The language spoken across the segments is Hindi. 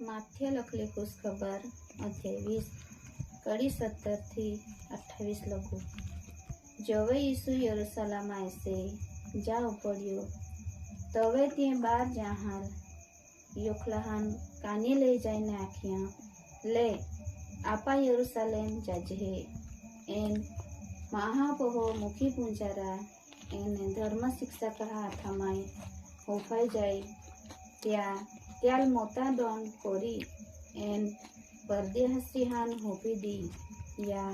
માથ્ય લખલી ખુશખબર અધ્યાય વીસ, કડી સત્તરથી અઠ્ઠાવીસ લખું. જવે ઈસુ યરુસલામ આવશે જા ઉપડ્યો તવે તે બાર જહાલ યોખલાહાન કાને લઈ જઈને આખ્યા, લે, આપા યરુસલેમ જાજહે એન મહાપહો મુખી પૂંજારા, એને ધર્મ શિક્ષક હાથમાં હોફાઈ જાય, ત્યાં ત્યાલ મોતા ડોન કોરી એન પરદેહસિહાન હોપી દી યા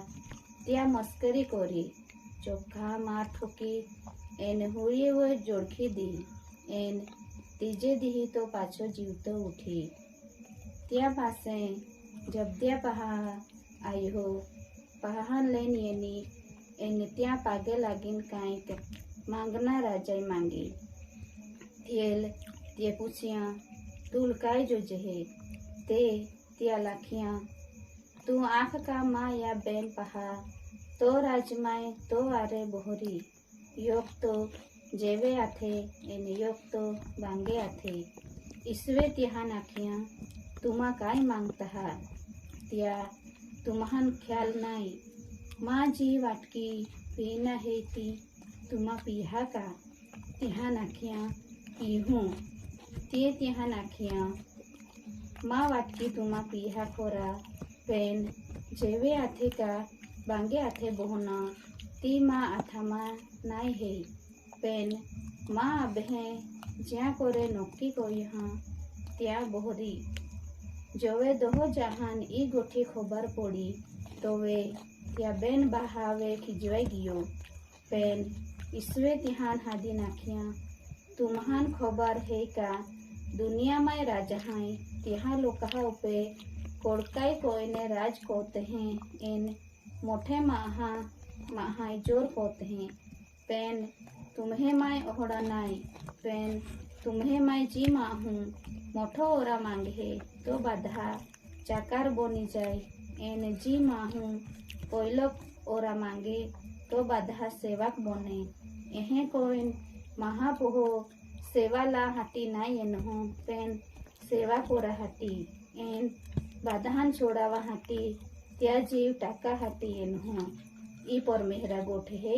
ત્યાં મસ્કરી કરી ચોખ્ખા માર ઠોકી એને હોળીએ હોય જોડખી દી એન ત્રીજે દીહી તો પાછો જીવતો ઉઠી ત્યાં પાસે જબ્દ્યા પહા આવ્યો પહાન લઈને એની એને ત્યાં પાગે લાગીને કાંઈક માંગના રાજાએ માંગી થયેલ તે પૂછ્યા તું કાંઈ જોજે હે તે ત્યાં લખ્યા તું આંખ કા માં યા બેન પહા તો રાજમાય તો આરે બોહરી યોગ તો જેવે આથે એને યોગ તો બાંગે આથે ઈસવે ત્યાં નાખ્યા તુમા કાંઈ માંગતા હા ત્યાં તુમ્હાન ખ્યાલ નાઈ માં જી વાટકી પીના હેતી તુમા પીહા કા ત્યાં નાખ્યા પીહું તે ત્યાં નાખ્યા માં વાટકી તુમા પીહા ખોરા પેન જેવે હાથે કા બાંગે હાથે બોહના તી માં આથામાં નાય હે પેન માં અબહે જ્યાં કોરે નોકી કોઈ હા ત્યાં બોહરી જોવે દોહો જહાન ઈ ગોઠી ખબર પડી તોવે ત્યાં બેન બહાવે ખીજવાઈ ગયો પેન ઈસવે ત્યાં હાદી નાખ્યા તુમ્હાન ખબર હે કા દુનિયામાં રાજા હાય ત્યાં લોકા ઉપે કોડકાઈ કોઈને રાજ કોત હે એન મોઠે માહા માહાય જોર કોત હે પેન तुम्हें माय ओहड़ा नाय पेन तुम्हें माय जी माहूँ मोठो ओरा मांगे तो बाधा चाकार बोनी जाय एन जी माहूँ कोयलो ओरा मांगे तो बाधा सेवक बोने एहे कोइन महापोहो सेवा ला हाथी ना यो पेन सेवा पोरा हाथी एन बाधान छोड़ावा हाथी त्या जीव टाका हाथी एनहो ई पर मेहरा गोठ है